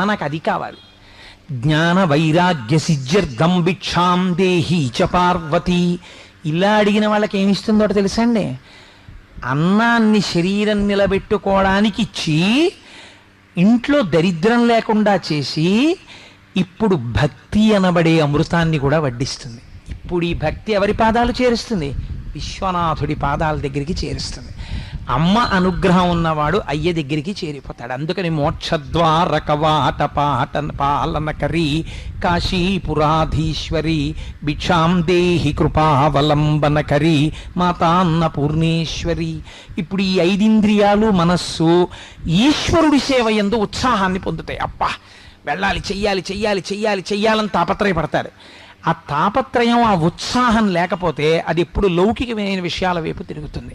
మనకు అది కావాలి. జ్ఞాన వైరాగ్య సిద్ధ్యర్థం భిక్షాం దేహి చ పార్వతి. ఇలా అడిగిన వాళ్ళకి ఏమిస్తుందో తెలుసండి? అన్నాన్ని శరీరం నిలబెట్టుకోవడానికి ఇచ్చి ఇంట్లో దరిద్రం లేకుండా చేసి ఇప్పుడు భక్తి అనబడే అమృతాన్ని కూడా వడ్డిస్తుంది. ఇప్పుడు ఈ భక్తి ఎవరి పాదాలు చేరుస్తుంది? విశ్వనాథుడి పాదాల దగ్గరికి చేరుస్తుంది. అమ్మ అనుగ్రహం ఉన్నవాడు అయ్య దగ్గరికి చేరిపోతాడు. అందుకని మోక్షద్వార కవాట పాట పాలన కరి. కాశీపురాధీశ్వరి భిక్షాం దేహి కృపావలంబన కరి. మాతాన్న పూర్ణేశ్వరి. ఇప్పుడు ఈ ఐదింద్రియాలు మనస్సు ఈశ్వరుడి సేవ ఎందు ఉత్సాహాన్ని పొందుతాయి. అప్ప వెళ్ళాలి చెయ్యాలి చెయ్యాలి చెయ్యాలి చెయ్యాలని తాపత్రయపడతారు. ఆ తాపత్రయం ఆ ఉత్సాహం లేకపోతే అది ఎప్పుడు లౌకికమైన విషయాల వైపు తిరుగుతుంది.